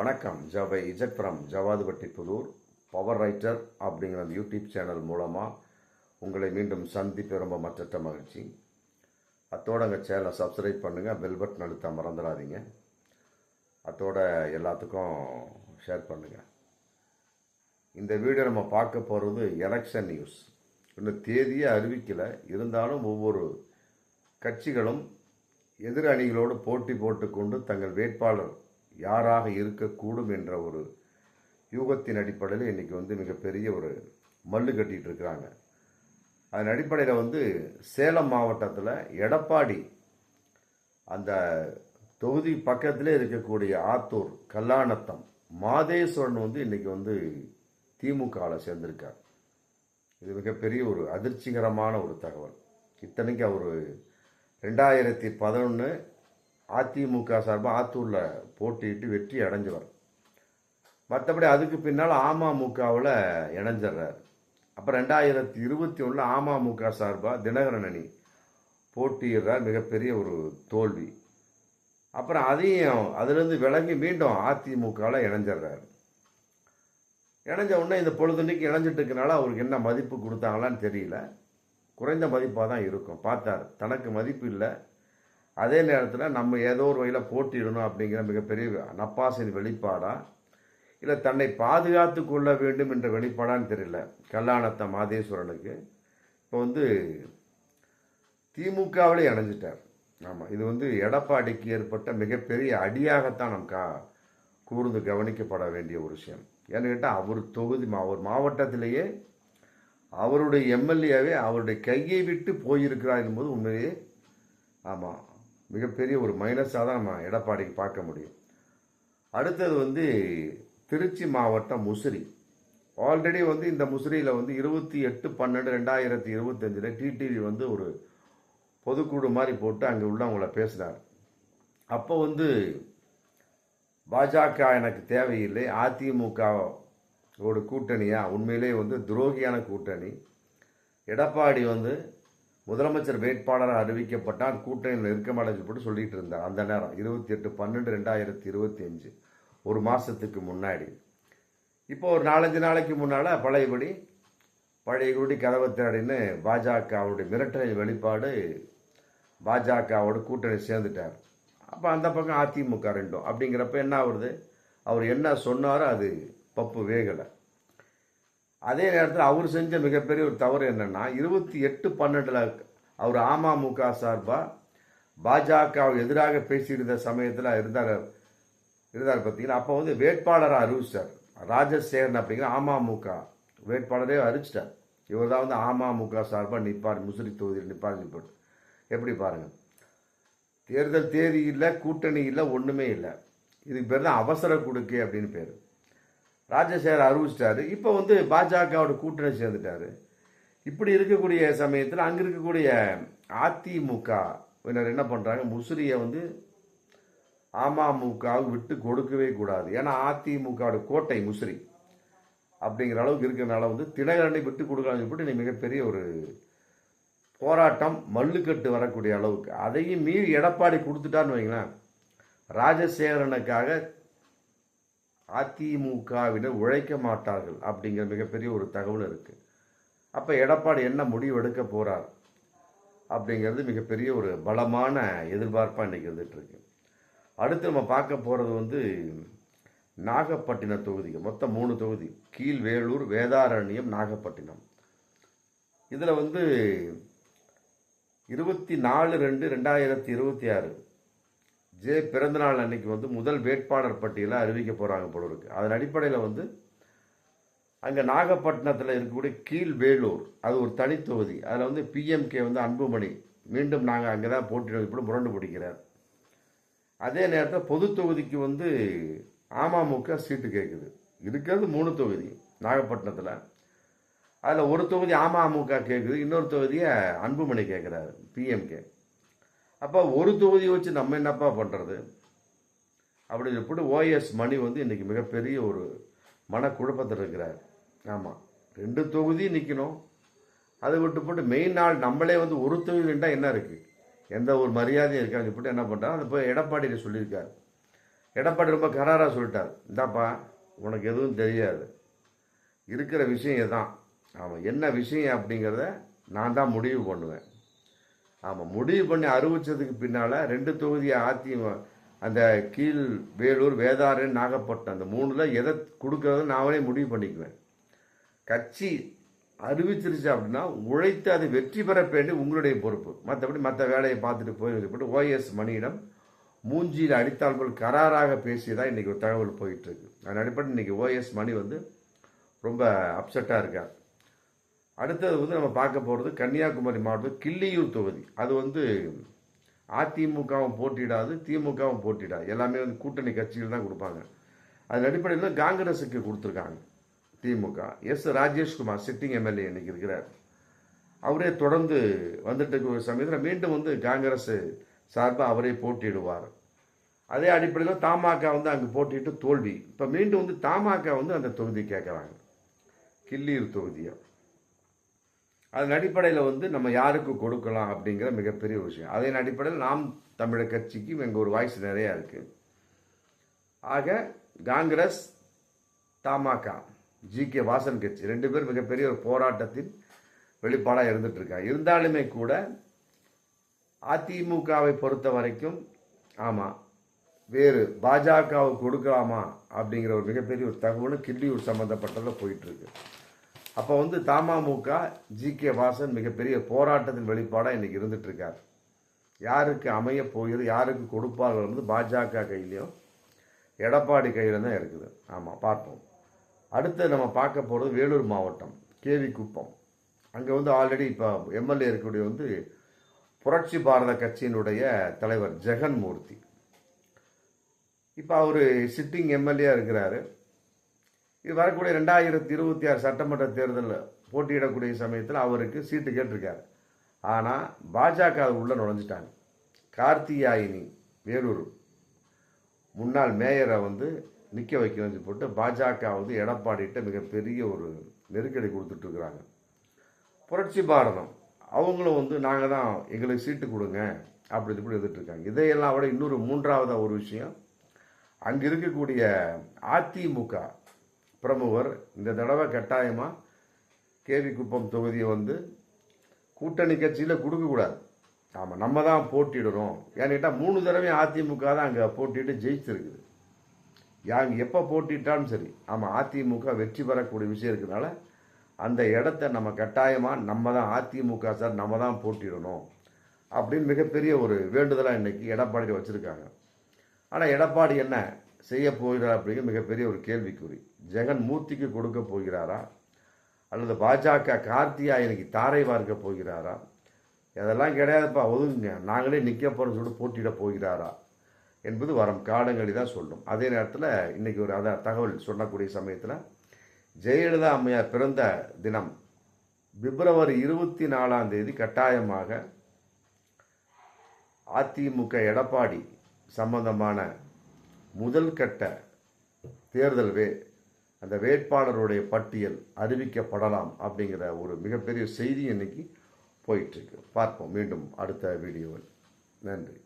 வணக்கம். ஜவை Z from Javadhupatti Pudur. Power writer அப்படிங்கிற அந்த யூடியூப் சேனல் மூலமாக உங்களை மீண்டும் சந்திப்பு ரொம்ப மற்ற மகிழ்ச்சி. அத்தோட எங்கள் சேனலை சப்ஸ்கிரைப் பண்ணுங்கள் பெல் பட்டன் அழுத்த மறந்துடாதீங்க. அத்தோட எல்லாத்துக்கும் ஷேர் பண்ணுங்கள் இந்த வீடியோ நம்ம பார்க்க போகிறது எலெக்ஷன் நியூஸ் இன்னும் தேதியே அறிவிக்கலை. இருந்தாலும் ஒவ்வொரு கட்சிகளும் எதிர் அணிகளோடு போட்டி போட்டுக்கொண்டு தங்கள் வேட்பாளர் யாராக இருக்கக்கூடும் என்ற ஒரு யூகத்தின் அடிப்படையில் இன்றைக்கி வந்து மிகப்பெரிய ஒரு மல்லு கட்டிகிட்டு இருக்கிறாங்க. அதன் அடிப்படையில் வந்து சேலம் மாவட்டத்தில் எடப்பாடி அந்த தொகுதி பக்கத்திலே இருக்கக்கூடிய ஆத்தூர் கல்லாணத்தம் மாதேஸ்வரன் வந்து இன்றைக்கி வந்து திமுகவில் சேர்ந்திருக்கார். இது மிகப்பெரிய ஒரு அதிர்ச்சிகரமான ஒரு தகவல். இத்தனைக்கு அவர் ரெண்டாயிரத்தி பதினொன்று அதிமுக சார்பாக ஆத்தூரில் போட்டியிட்டு வெற்றி அடைஞ்சவர். மற்றபடி அதுக்கு பின்னால் அமமுகவில் இணைஞ்சிடுறார் அப்போ ரெண்டாயிரத்தி இருபத்தி ஒன்றில் அமமுக சார்பாக தினகரன் அணி போட்டியிடுறார் மிகப்பெரிய ஒரு தோல்வி. அப்புறம் அதையும் அதுலேருந்து விலகி மீண்டும் அதிமுகவில் இணைஞ்சிடுறாரு இணைஞ்ச உடனே இந்த பொழுதுன்னைக்கு இணைஞ்சிட்டு இருக்கனால அவருக்கு என்ன மதிப்பு கொடுத்தாங்களான்னு தெரியல. குறைந்த மதிப்பாக தான் இருக்கும். பார்த்தார். தனக்கு மதிப்பு இல்லை. அதே நேரத்தில் நம்ம ஏதோ ஒரு வகையில் போட்டிடணும் அப்படிங்கிற மிகப்பெரிய நப்பாசின் வெளிப்பாடா இல்லை தன்னை பாதுகாத்து கொள்ள வேண்டும் என்ற வெளிப்பாடான்னு தெரியல. கல்லாணத்த மாதேஸ்வரனுக்கு. இப்போ வந்து திமுகவிலே இணைஞ்சிட்டார். ஆமாம் இது வந்து எடப்பாடிக்கு ஏற்பட்ட மிகப்பெரிய அடியாகத்தான் நம் கா கூர்ந்து கவனிக்கப்பட வேண்டிய ஒரு விஷயம். ஏன்னு கேட்டால் அவர் தொகுதி மா அவர் மாவட்டத்திலேயே அவருடைய எம்எல்ஏவே அவருடைய கையை விட்டு போயிருக்கிறார் என்பது உண்மையிலேயே ஆமாம் மிகப்பெரிய ஒரு மைனஸாக தான் நம்ம எடப்பாடிக்கு பார்க்க முடியும். அடுத்தது வந்து திருச்சி மாவட்டம் முசிறி. ஆல்ரெடி வந்து இந்த முசிறியில் வந்து இருபத்தி எட்டு பன்னெண்டு ரெண்டாயிரத்தி இருபத்தஞ்சில் டிடிவி வந்து ஒரு பொதுக்குழு மாதிரி போட்டு அங்கே உள்ளவங்கள பேசினார். அப்போ வந்து பாஜக எனக்கு தேவையில்லை. அதிமுக ஒரு கூட்டணியா? உண்மையிலே வந்து துரோகியான கூட்டணி. எடப்பாடி வந்து முதலமைச்சர் வேட்பாளராக அறிவிக்கப்பட்டால் கூட்டணியில் இருக்க மாட்டேன்னு சொல்லிட்டு இருந்தார். அந்த நேரம் இருபத்தி எட்டு பன்னெண்டு ரெண்டாயிரத்தி இருபத்தி அஞ்சு ஒரு மாதத்துக்கு முன்னாடி. இப்போ ஒரு நாலஞ்சு நாளைக்கு முன்னால் பழையபடி பழைய குடி கதவை தேடின்னு பாஜகவுடைய மிரட்டலை வெளிப்பாடு பாஜகவோட கூட்டணி சேர்ந்துட்டார். அப்போ அந்த பக்கம் அதிமுக ரெண்டும். அப்படிங்கிறப்ப என்ன ஆகுறது? அவர் என்ன சொன்னாரோ அது பப்பு வேகலை. அதே நேரத்தில் அவர் செஞ்ச மிகப்பெரிய ஒரு தவறு என்னென்னா இருபத்தி எட்டு பன்னெண்டில் அவர் அமமுக சார்பாக பாஜக எதிராக பேசியிருந்த சமயத்தில் இருந்தார் இருந்தார் பார்த்தீங்கன்னா அப்போ வந்து வேட்பாளராக அறிவிச்சார். ராஜசேகரன் அப்படிங்கிற அமமுக வேட்பாளரே அறிவிச்சிட்டார். இவர் தான் வந்து அமமுக சார்பாக நிற்பார் முசிறி தொகுதியில் நிற்பார் போட்டு. எப்படி பாருங்கள் தேர்தல் தேதி இல்லை கூட்டணி இல்லை ஒன்றுமே இல்லை. இதுக்கு பேர் தான் அவசர கொடுக்கை அப்படின்னு பேர். ராஜசேகர் அறிவிச்சிட்டாரு. இப்போ வந்து பாஜகவோட கூட்டணி சேர்ந்துட்டாரு. இப்படி இருக்கக்கூடிய சமயத்தில் அங்கே இருக்கக்கூடிய அதிமுக என்ன பண்ணுறாங்க முசிறியை வந்து அமமுகவுக்கு விட்டு கொடுக்கவே கூடாது. ஏன்னா அதிமுகவோட கோட்டை முசிறி அப்படிங்கிற அளவுக்கு இருக்கிறனால வந்து தினகரனை விட்டு கொடுக்கலாம்னு சொல்லிட்டு நீ மிகப்பெரிய ஒரு போராட்டம் மல்லுக்கட்டு வரக்கூடிய அளவுக்கு. அதையும் மீறி எடப்பாடி கொடுத்துட்டான்னு வைங்களேன். ராஜசேகரனுக்காக அதிமுகவினர் உழைக்க மாட்டார்கள் அப்படிங்கிற மிகப்பெரிய ஒரு தகவல் இருக்குது அப்போ எடப்பாடி என்ன முடிவு எடுக்க போகிறார் அப்படிங்கிறது மிகப்பெரிய ஒரு பலமான எதிர்பார்ப்பாக இன்றைக்கி இருந்துட்டு அடுத்து நம்ம பார்க்க போகிறது வந்து நாகப்பட்டினம் தொகுதி மொத்தம் மூணு தொகுதி. கீழ்வேலூர் வேதாரண்யம் நாகப்பட்டினம். இதில் வந்து இருபத்தி நாலு ரெண்டு ரெண்டாயிரத்தி இருபத்தி ஆறு ஜே பிறந்தநாள் அன்னைக்கு வந்து முதல் வேட்பாளர் பட்டியலை அறிவிக்க போகிறாங்க போல இருக்கு. அதன் அடிப்படையில் வந்து அங்கே நாகப்பட்டினத்தில் இருக்கக்கூடிய கீழ்வேலூர் அது ஒரு தனித்தொகுதி அதில் வந்து பிஎம்கே வந்து அன்புமணி. மீண்டும் நாங்கள் அங்கே தான் போட்டியிட இப்படி முரண்டு பிடிக்கிறார். அதே நேரத்தில் பொது தொகுதிக்கு வந்து அமமுக சீட்டு கேட்குது இருக்கிறது மூணு தொகுதி நாகப்பட்டினத்தில். அதில் ஒரு தொகுதி அமமுக கேட்குது இன்னொரு தொகுதியை அன்புமணி கேட்குறாரு பிஎம்கே அப்போ ஒரு தொகுதியை வச்சு நம்ம என்னப்பா பண்ணுறது அப்படி சொல்லிட்டு ஓஎஸ் மணி வந்து இன்றைக்கி மிகப்பெரிய ஒரு மனக்குழப்பத்தில் இருக்கிறார். ஆமாம் ரெண்டு தொகுதி நிற்கணும் அதை விட்டு போட்டு மெயின் நாள் நம்மளே வந்து ஒரு தொகுதி நின்றா என்ன இருக்குது எந்த ஒரு மரியாதையும் இருக்காது. சொல்லிட்டு என்ன பண்ணுறாங்க அது போய் எடப்பாடியில் சொல்லியிருக்காரு. எடப்பாடி ரொம்ப கராராக சொல்லிட்டார். இந்தாப்பா உனக்கு எதுவும் தெரியாது. இருக்கிற விஷயம் இதுதான் ஆமாம் என்ன விஷயம் அப்படிங்கிறத நான் தான் முடிவு பண்ணுவேன். ஆமாம் முடிவு பண்ணி அறிவிச்சதுக்கு பின்னால் ரெண்டு தொகுதியை ஆத்தி அந்த கீழ் வேலூர் வேதாரன் நாகப்பட்டினம் அந்த மூணில் எதை கொடுக்கறத நானே முடிவு பண்ணிக்குவேன். கட்சி அறிவிச்சிருச்சு அப்படின்னா உழைத்து அதை வெற்றி பெற வேண்டிய உங்களுடைய பொறுப்பு. மற்றபடி மற்ற வேலையை பார்த்துட்டு போயிருக்கப்பட்டு ஓஎஸ் மணியிடம் மூஞ்சியில் அடித்தால் போல் கராராக பேசியதாக இன்றைக்கி ஒரு தகவல் போயிட்டுருக்கு அதன் அடிப்படையில் இன்றைக்கி ஓஎஸ் மணி வந்து ரொம்ப அப்செட்டாக இருக்கார் அடுத்தது வந்து நம்ம பார்க்க போகிறது கன்னியாகுமரி மாவட்டம் கிள்ளியூர் தொகுதி. அது வந்து அதிமுகவும் போட்டியிடாது திமுகவும் போட்டியிடாது. எல்லாமே வந்து கூட்டணி கட்சிகள் தான் கொடுப்பாங்க. அதன் அடிப்படையில் காங்கிரஸுக்கு கொடுத்துருக்காங்க DMK. S Rajeshkumar sitting MLA இன்னைக்கு இருக்கிறார். அவரே தொடர்ந்து வந்துட்டு இருக்கிற சமயத்தில் மீண்டும் வந்து காங்கிரஸ் சார்பாக அவரே போட்டியிடுவார். அதே அடிப்படையில் தமாக வந்து அங்கே போட்டிட்டு தோல்வி. இப்போ மீண்டும் வந்து தமாக வந்து அந்த தொகுதி கேட்குறாங்க. கிள்ளியூர் தொகுதியை. அதன் அடிப்படையில் வந்து நம்ம யாருக்கு கொடுக்கலாம் அப்படிங்கிற மிகப்பெரிய விஷயம். அதன் அடிப்படையில் நாம் தமிழர் கட்சிக்கும் எங்கள் ஒரு வாய்ஸ் நிறையா இருக்குது ஆக காங்கிரஸ் தமாக ஜி கே வாசன் கட்சி ரெண்டு பேரும் மிகப்பெரிய ஒரு போராட்டத்தின் வெளிப்பாடாக இருந்துகிட்ருக்காங்க இருந்தாலுமே கூட அதிமுகவை பொறுத்த வரைக்கும் ஆமாம் வேறு பாஜகவுக்கு கொடுக்கலாமா அப்படிங்கிற ஒரு மிகப்பெரிய ஒரு தகவலும் கிள்ளியூர் சம்மந்தப்பட்டதில் போயிட்டுருக்கு. அப்போ வந்து தமாமுக ஜி கே வாசன் மிகப்பெரிய போராட்டத்தின் வெளிப்பாடாக இன்றைக்கி இருந்துகிட்ருக்கார் யாருக்கு அமைய போகிறது யாருக்கு கொடுப்பார்கள் வந்து பாஜக கையிலையும் எடப்பாடி கையில் தான் இருக்குது. ஆமாம் பார்ப்போம். அடுத்து நம்ம பார்க்க போகிறது வேலூர் மாவட்டம் கேவி குப்பம் அங்கே வந்து ஆல்ரெடி இப்போ எம்எல்ஏ இருக்கக்கூடிய வந்து புரட்சி பாரத கட்சியினுடைய தலைவர் ஜெகன்மூர்த்தி. இப்போ அவர் சிட்டிங் எம்எல்ஏ இருக்கிறாரு. இது வரக்கூடிய ரெண்டாயிரத்தி இருபத்தி ஆறு சட்டமன்ற தேர்தலில் போட்டியிடக்கூடிய சமயத்தில் அவருக்கு சீட்டு கேட்டிருக்காரு. ஆனால் பாஜக உள்ள நுழைஞ்சிட்டாங்க. கார்த்தியாயினி வேலூர். முன்னாள் மேயரை வந்து நிற்க வைக்கணும்னு போட்டு பாஜக வந்து எடப்பாடிட்ட மிகப்பெரிய ஒரு நெருக்கடி கொடுத்துட்ருக்குறாங்க புரட்சி பாரதம். அவங்களும் வந்து நாங்கள் தான் எங்களுக்கு சீட்டு கொடுங்க அப்படி இப்படி இருக்காங்க. இதையெல்லாம் விட இன்னொரு மூன்றாவதாக ஒரு விஷயம். அங்கே இருக்கக்கூடிய அதிமுக பிரமுகர் இந்த தடவை கட்டாயமாக கேவி குப்பம் தொகுதியை வந்து கூட்டணி கட்சியில் கொடுக்கக்கூடாது ஆமாம் நம்ம தான் போட்டிடுறோம் ஏன்னு கேட்டால் மூணு தடவையும் அதிமுக தான் அங்கே போட்டிட்டு ஜெயிச்சிருக்குது. யாங்க எப்போ போட்டிட்டாலும் சரி. ஆமாம் அதிமுக வெற்றி பெறக்கூடிய விஷயம் இருக்கிறதுனால அந்த இடத்த நம்ம கட்டாயமாக நம்ம தான் அதிமுக சார் நம்ம தான் போட்டிடணும் அப்படின்னு மிகப்பெரிய ஒரு வேண்டுதலாக இன்றைக்கி எடப்பாடியில் வச்சுருக்காங்க. ஆனால் எடப்பாடி என்ன? செய்ய போகிறார் அப்படிங்கிற மிகப்பெரிய ஒரு கேள்விக்குறி. ஜெகன் மூர்த்திக்கு கொடுக்க போகிறாரா? அல்லது பாஜக கார்த்தியாயனுக்கு தாரை வார்க்க போகிறாரா? இதெல்லாம் கிடையாதுப்பா ஒதுங்க நாங்களே நிற்க போகிறோம் சொல்லிட்டு போட்டியிட போகிறாரா? என்பது வரும் காலங்களில் தான் சொல்லும். அதே நேரத்தில் இன்றைக்கி ஒரு அதான் தகவல் சொல்லக்கூடிய சமயத்தில் ஜெயலலிதா அம்மையார் பிறந்த தினம் பிப்ரவரி இருபத்தி நாலாம் தேதி கட்டாயமாக அதிமுக எடப்பாடி சம்பந்தமான முதல் கட்ட தேர்தல் வே அந்த வேட்பாளருடைய பட்டியல் அறிவிக்கப்படலாம் அப்படிங்கிற ஒரு மிகப்பெரிய செய்தி இன்னைக்கு போயிட்டுருக்கு பார்ப்போம். மீண்டும் அடுத்த வீடியோவில். நன்றி.